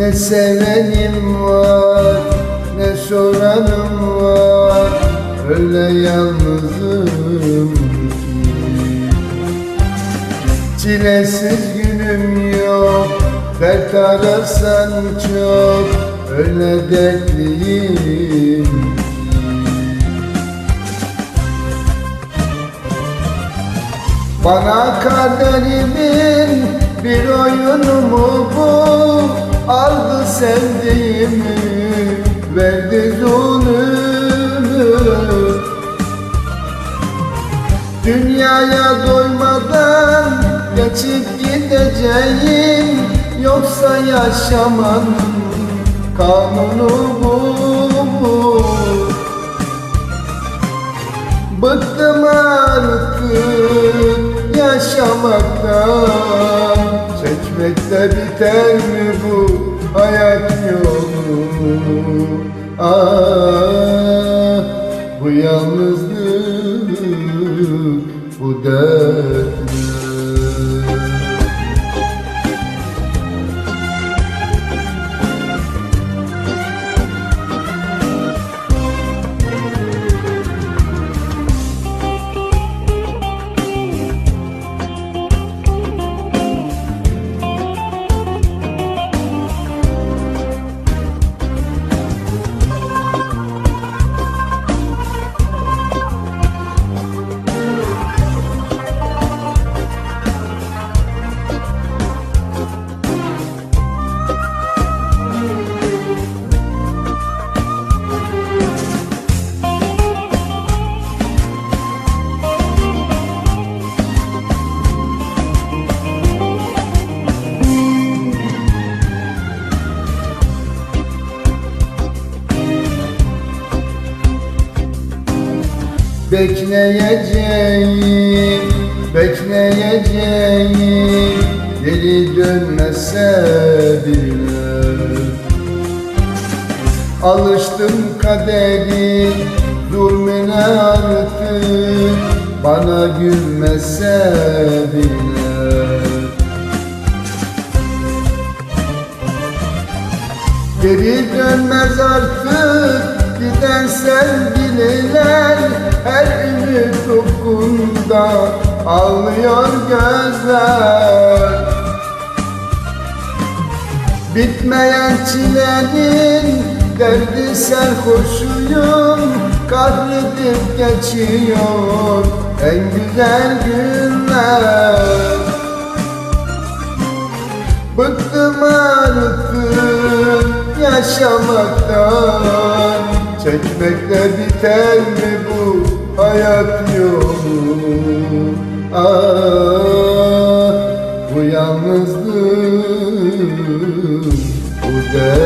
Ne sevenim var ne soranım var. Öyle yalnızım ki. Çilesiz günüm yok Dert ararsan çok. Öyle dertliyim Bana kaderimin bir oyunu sevdiğimi verdi zulümü Dünyaya doymadan geçip gideceğim Yoksa yaşamanın kanunu bu mu? Bıktım artık yaşamaktan Çekmekte biter mi bu hayat yolu Ah bu yalnızlık bu dert Bekleyeceğim, bekleyeceğim. Geri dönmese bile Alıştım kaderin zulmüne artık. Bana gülmese bile Geri dönmez artık giden sevgililer Her ümit ufkunda ağlıyor gözler. Bitmeyen çilenin derdi serhoşuyum Kahredip geçiyor en güzel günler. Bıktım artık yaşamaktan Çekmekle biter mi bu hayat yolu? Ah bu yalnızlık Bu dert